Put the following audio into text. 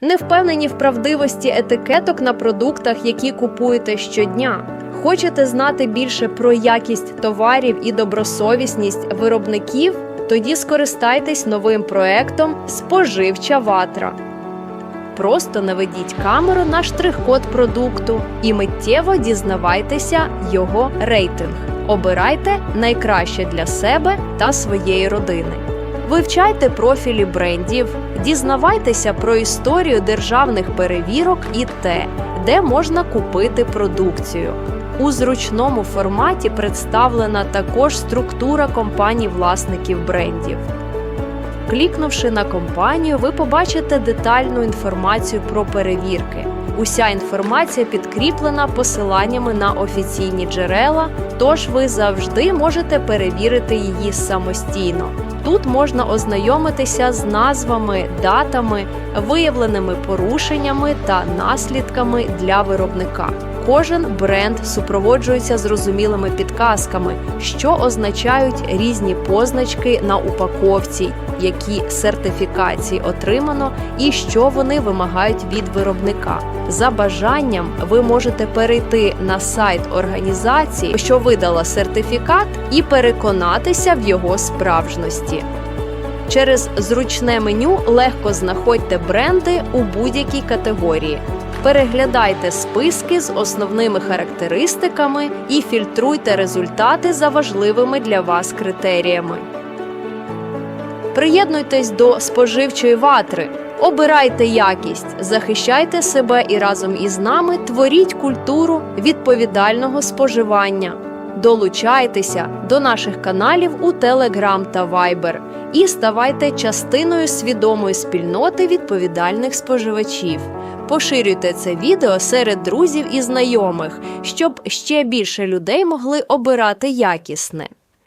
Не впевнені в правдивості етикеток на продуктах, які купуєте щодня. Хочете знати більше про якість товарів і добросовісність виробників? Тоді скористайтесь новим проектом Споживча ватра. Просто наведіть камеру на штрих-код продукту і миттєво дізнавайтеся його рейтинг. Обирайте найкраще для себе та своєї родини. Вивчайте профілі брендів, дізнавайтеся про історію державних перевірок і те, де можна купити продукцію. У зручному форматі представлена також структура компаній-власників брендів. Клікнувши на компанію, ви побачите детальну інформацію про перевірки. Уся інформація підкріплена посиланнями на офіційні джерела, тож ви завжди можете перевірити її самостійно. Тут можна ознайомитися з назвами, датами, виявленими порушеннями та наслідками для виробника. Кожен бренд супроводжується зрозумілими підказками, що означають різні позначки на упаковці, які сертифікації отримано і що вони вимагають від виробника. За бажанням ви можете перейти на сайт організації, що видала сертифікат, і переконатися в його справжності. Через зручне меню легко знаходьте бренди у будь-якій категорії. Переглядайте списки з основними характеристиками і фільтруйте результати за важливими для вас критеріями. Приєднуйтесь до споживчої ватри. Обирайте якість, захищайте себе і разом із нами творіть культуру відповідального споживання. Долучайтеся до наших каналів у Telegram та Viber і ставайте частиною свідомої спільноти відповідальних споживачів. Поширюйте це відео серед друзів і знайомих, щоб ще більше людей могли обирати якісне.